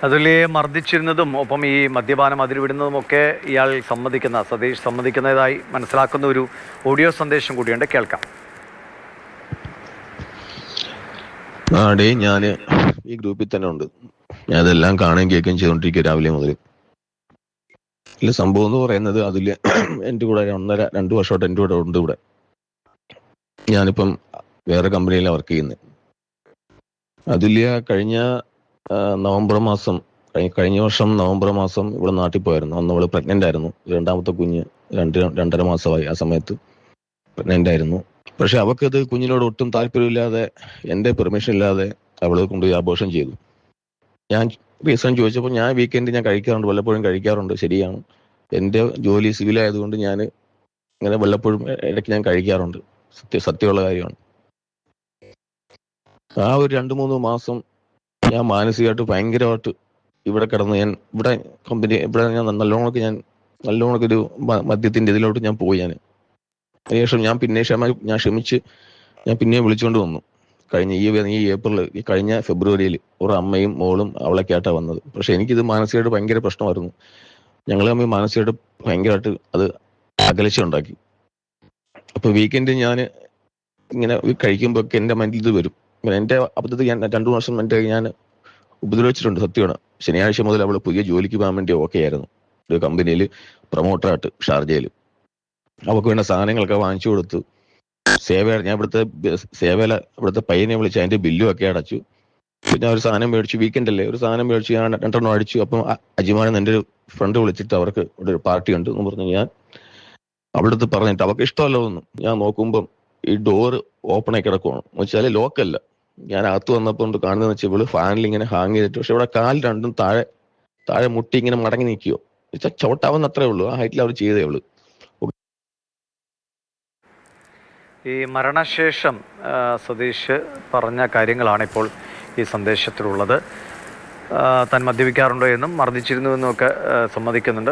അതുലിയെ മർദ്ദിച്ചിരുന്നതും ഒപ്പം ഈ മദ്യപാനം അതിരുവിടുന്നതും ഒക്കെ ഇയാൾ സമ്മതിക്കുന്ന സതീഷ് സമ്മതിക്കുന്നതായി മനസ്സിലാക്കുന്ന ഒരു ഓഡിയോ സന്ദേശം കൂടിയുണ്ട്. കേൾക്കാം. ആടേ ഞാൻ ഈ ഗ്രൂപ്പിൽ തന്നെ ഉണ്ട്. ഞാൻ അതെല്ലാം കാണുകയും കേൾക്കുകയും ചെയ്തുകൊണ്ടിരിക്കുക രാവിലെ മുതൽ ഇല്ല സംഭവം എന്ന് പറയുന്നത് അതിൽ എന്റെ കൂടെ ഒന്നര രണ്ട് വർഷമായിട്ട് എന്റെ കൂടെ ഉണ്ട് ഇവിടെ. ഞാനിപ്പം വേറെ കമ്പനിയിലാണ് വർക്ക് ചെയ്യുന്നത് അതിൽ കഴിഞ്ഞ നവംബർ മാസം കഴി- കഴിഞ്ഞ വർഷം നവംബർ മാസം ഇവിടെ നാട്ടിൽ പോയിരുന്നു അന്ന് അവൾ പ്രഗ്നന്റ് ആയിരുന്നു. രണ്ടാമത്തെ കുഞ്ഞ് രണ്ട് രണ്ടര മാസമായി ആ സമയത്ത് പ്രഗ്നന്റ് ആയിരുന്നു. പക്ഷെ അവക്കത് കുഞ്ഞിനോട് ഒട്ടും താല്പര്യമില്ലാതെ എന്റെ പെർമിഷൻ ഇല്ലാതെ അവൾ കൊണ്ടുപോയി ആഘോഷം ചെയ്തു. ഞാൻ റീസൺ ചോദിച്ചപ്പോൾ ഞാൻ വീക്കെൻഡ് ഞാൻ കഴിക്കാറുണ്ട് വല്ലപ്പോഴും കഴിക്കാറുണ്ട് ശരിയാണ്. എന്റെ ജോലി സിവിൽ ആയതുകൊണ്ട് ഞാൻ ഇങ്ങനെ വല്ലപ്പോഴും ഇടയ്ക്ക് ഞാൻ കഴിക്കാറുണ്ട്. സത്യ സത്യമുള്ള കാര്യമാണ്. ആ ഒരു രണ്ട് മൂന്ന് മാസം ഞാൻ മാനസികമായിട്ട് ഭയങ്കരമായിട്ട് ഇവിടെ കിടന്ന് ഞാൻ ഇവിടെ കമ്പനി ഇവിടെ ഞാൻ നല്ലോണക്ക് ഞാൻ നല്ലോണക്ക് ഒരു മദ്യത്തിന്റെ ഇതിലോട്ട് ഞാൻ പോയി ഞാൻ അതിനുശേഷം ഞാൻ പിന്നെ ക്ഷമ ഞാൻ ക്ഷമിച്ച് ഞാൻ പിന്നെയും വിളിച്ചുകൊണ്ട് വന്നു. കഴിഞ്ഞ ഈ ഈ ഏപ്രിൽ ഈ കഴിഞ്ഞ ഫെബ്രുവരിയിൽ ഒരു അമ്മയും മോളും അവളെ കേട്ടാ വന്നത്. പക്ഷെ എനിക്കിത് മാനസികമായിട്ട് ഭയങ്കര പ്രശ്നമായിരുന്നു. ഞങ്ങൾ തമ്മിൽ മാനസികമായിട്ട് ഭയങ്കരമായിട്ട് അത് അകലച്ച ഉണ്ടാക്കി അപ്പൊ വീക്കെൻഡ് ഞാൻ ഇങ്ങനെ കഴിക്കുമ്പോൾ ഒക്കെ എന്റെ മൈൻഡിൽ ഇത് വരും. എന്റെ അബദ്ധത്തിൽ ഞാൻ രണ്ടു വർഷം എന്റെ ഞാൻ ഉപദ്രവിച്ചിട്ടുണ്ട് സത്യമാണ്. ശനിയാഴ്ച മുതൽ അവൾ പുതിയ ജോലിക്ക് പോകാൻ വേണ്ടി ഓക്കെ ആയിരുന്നു. ഒരു കമ്പനിയിൽ പ്രൊമോട്ടറായിട്ട് ഷാർജയിൽ. അവൾക്ക് വേണ്ട സാധനങ്ങളൊക്കെ വാങ്ങിച്ചു കൊടുത്തു. സേവ ഞാൻ ഇവിടുത്തെ സേവല ഇവിടുത്തെ പയ്യനെ വിളിച്ച് അതിന്റെ ബില്ലും ഒക്കെ അടച്ചു. പിന്നെ ഒരു സാധനം മേടിച്ചു. വീക്കെൻഡ് അല്ലേ? ഒരു സാധനം മേടിച്ചു. ഞാൻ രണ്ടെണ്ണം അടിച്ചു. അപ്പം അ- അജിമാൻ എന്റെ ഒരു ഫ്രണ്ട് വിളിച്ചിട്ട് അവർക്ക് ഇവിടെ ഒരു പാർട്ടി ഉണ്ട് എന്ന് പറഞ്ഞു ഞാൻ. അവിടുത്തെ പറഞ്ഞിട്ട് അവർക്ക് ഇഷ്ടമല്ല ഒന്നും ഞാൻ നോക്കുമ്പം ഈ ഡോറ് ഓപ്പൺ ആയി കിടക്കുവാണ്. എന്ന് വെച്ചാൽ ലോക്കല്ല ഞാൻ അകത്ത് വന്നപ്പോൾ കാണുന്നതെന്ന് വെച്ചാൽ ഇവൾ ഫാനിൽ ഇങ്ങനെ ഹാങ് ചെയ്തിട്ട് പക്ഷെ ഇവിടെ കാൽ രണ്ടും താഴെ താഴെ മുട്ടി ഇങ്ങനെ മടങ്ങി നിൽക്കുവോ വെച്ചാൽ ചവിട്ടാവുന്ന അത്രേ ഉള്ളൂ. ആ ഹൈറ്റിൽ അവർ ചെയ്തേ ഉള്ളൂ. ഈ മരണശേഷം സതീഷ് പറഞ്ഞ കാര്യങ്ങളാണ് ഇപ്പോൾ ഈ സന്ദേശത്തിലുള്ളത്. താൻ മദ്യപിക്കാറുണ്ടോ എന്നും മർദ്ദിച്ചിരുന്നു എന്നും ഒക്കെ സമ്മതിക്കുന്നുണ്ട്.